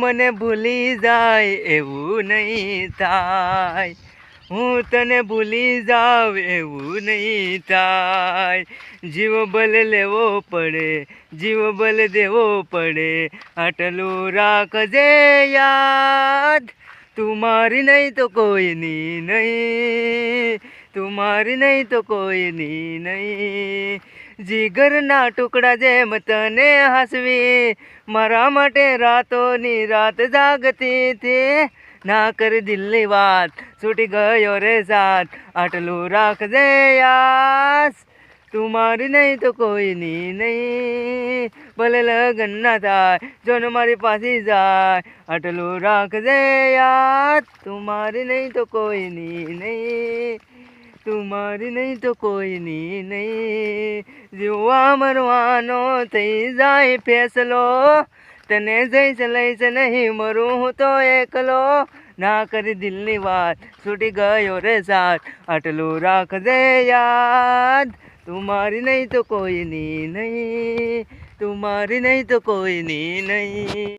મને ભૂલી જાય, એવું નહીં થાય. હું તને ભૂલી જાવ એવું નહીં થાય. જીવ બલ લેવો પડે, જીવ બલ દેવો પડે. આટલું રાખજે યાદ. તું મારી નહીં તો કોઈની નહીં. તું મારી નહીં તો કોઈની નહીં. જીગરના ટુકડા જેમ તને હસવી, મારા માટે રાતોની રાત જાગતી હતી ના કર દિલ્હી વાત, છૂટી ગયો રે સાથ, આટલું રાખજે યાસ. તું મારી નહીં તો કોઈની નહીં. ભલે લગન ના થાય, જોન મારી પાસે જાય, આટલું રાખજે યાદ તું મારી નહીં તો કોઈની નહીં. તું મારી નહીં તો કોઈની નહીં. જીવવા મરવાનો થઈ જાય ફેસલો. તને જઈશ લઈશ નહીં, મરું હું તો એકલો. ના કરી દિલની વાત, છૂટી ગયો રે સાથ. આટલું રાખજે યાદ, તુમારી નહીં તો કોઈની નહીં. તુમારી નહીં તો કોઈની નહીં.